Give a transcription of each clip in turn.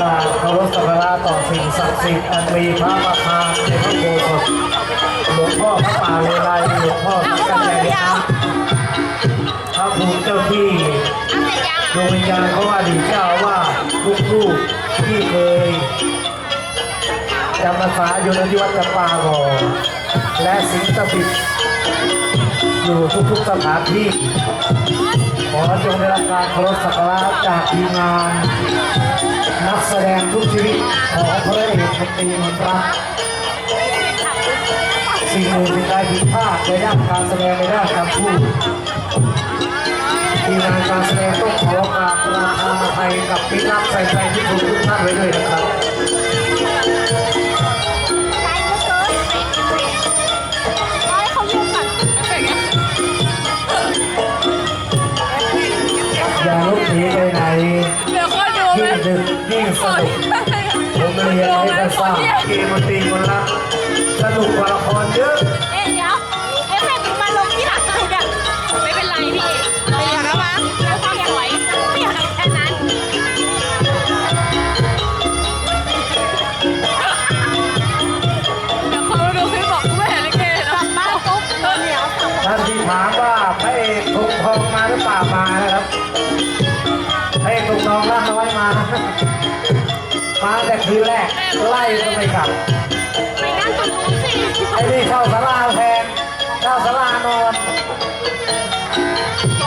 กราบเคารพสักการะต่อสิ่งศักดิ์สิทธิ์อันมีพระประธานในพระโบสถหลวงพ่อพระป่าเลไลหลวงพ่อสังกัดใหญ่นะครับพระภูมิเจ้าที่ดวงวิญญาณเของอดีเจ้าว่าสทุกรูปที่เคยจำพรรษาอยู่ในที่วัดจำปาบ่อและสิงสถิตอยู่ทุกๆสถานที่ อจงได้รับการเคารพสักการะจากทีมงาน นักแสดงทุกชีวิตของพระเอกในตีมนตรักสิ่งหนึ่งสิ่งใดผิดพลาดในด้านการแสดงในด้านการพูดทีมงานการแสดงต้องขอกราบราคาไทยกับพี่นักใส่ใจที่คุณทุกท่านไว้ด้วยนะครับ สนุกผมเรียนให้ได้ทราบเกมดนตรีคนละสนุกกว่าละครเยอะเอ๊ะเดี๋ยวเอฟเฟกต์มาลงที่หลังเลยเนี่ยไม่เป็นไรพี่ไม่อยากแล้วมั้งแล้วความสวยไม่อยากแค่นั้นเดี๋ยวเขาดูคลิปบอกกูไม่เห็นลิเกกลับบ้านปุ๊บเหนียวสับท่านที่ถามว่าพระเอกทงทองมาหรือเปล่ามานะครับ พระเอกทงทองล่าน้อยมา มาแต่คืนแรก ไล่ก็ไม่กลับ ไปนั่งตรงนู้นสิไอ้นี่เข้าสาราแทนเข้าสารานอน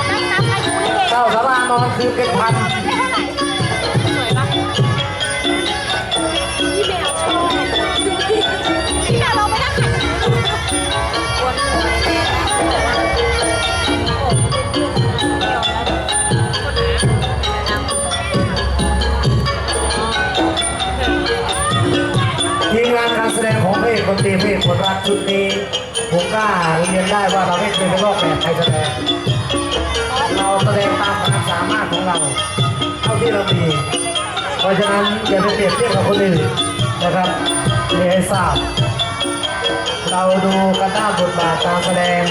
นั่งนับอายุลิเกเข้าสารานอนคือเป็นพัน คนตีพระเอคนรักชุดนี้ผมกล้าเรียนได้ว่าเราไม่เคยไปลอกแบบใครแสดงเราแสดงตามความสามารถของเราเท่าที่เรามีเพราะฉะนั้นอย่าไปเปรียบเทียบกับคนอื่นนะครับเรียนให้ทราบเราดูกันด้าบทบาทการแสดง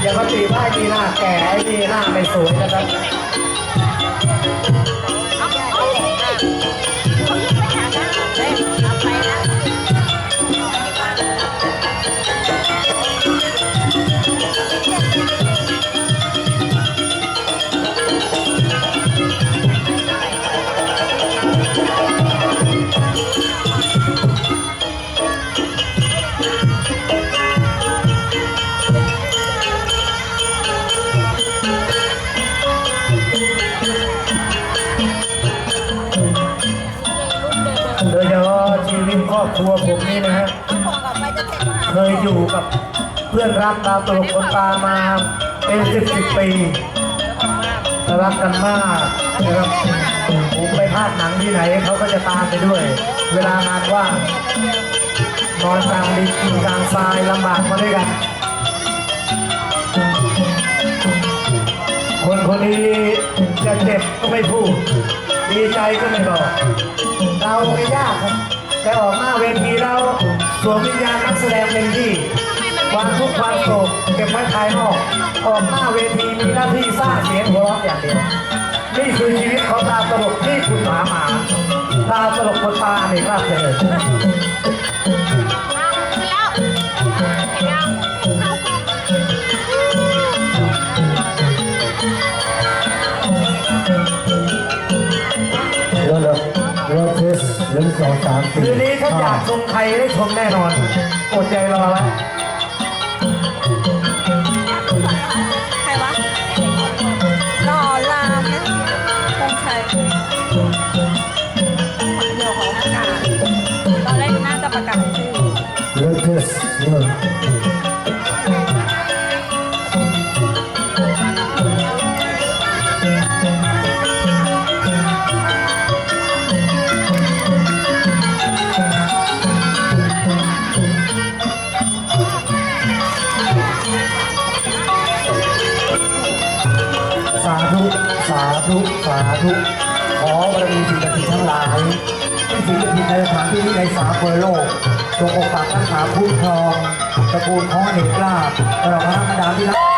อย่ามาตีว่ายมีหน้าแก่ไอ้นี่หน้าไม่สวยนะครับ ตครอบครัวผมนี่นะฮะเคยอยู่กับเพื่อนรักดาวตลกคนตามาเป็นสิบสิบปีรักกันมากนะครับผมไปพาดหนังที่ไหนเขาก็จะตามไปด้วย เวลางานว่างนอนกลางดินกินกลางทรายลำบากมาด้วยกัน คนคนนี้จะเจ็บก็ไม่พูด ดีใจก็ไม่บอกเราไม่ยากครับ แต่ออกหน้าเวทีเราสวมวิญญาณนักแสดงเต็มที่ความทุกข์ความโศกเก็บไว้ภายนอก ออกหน้าเวทีมีหน้าที่สร้างเสียงหัวเราะอย่างเดียวนี่คือชีวิตของดาตลกที่คุณหามาดาตลกคนตาในภาพเจริญแล้วยังเดี๋ยวเดี๋ยว นึ่งสองสามสี่คืนนี้ถ้าอยากชมใครได้ชมแน่นอนอดใจรอไว้ใครวะหล่อลามนะคงใช้เดี๋ยวของประกาศตอนแรกน่าจะประกาศชื่อเดี๋ยวเทสหนึ่ง สาธุสาธุขอบารมีสิ่งศักดิ์สิทธิ์ทั้งหลายที่สิ่งศักดิ์สิทธิ์ในสถานที่นี้ในสากลโลกจงปกปักรักษาคุ้มครองตระกูลของอเนกลาบตลอดพระธรรมดาที่รัก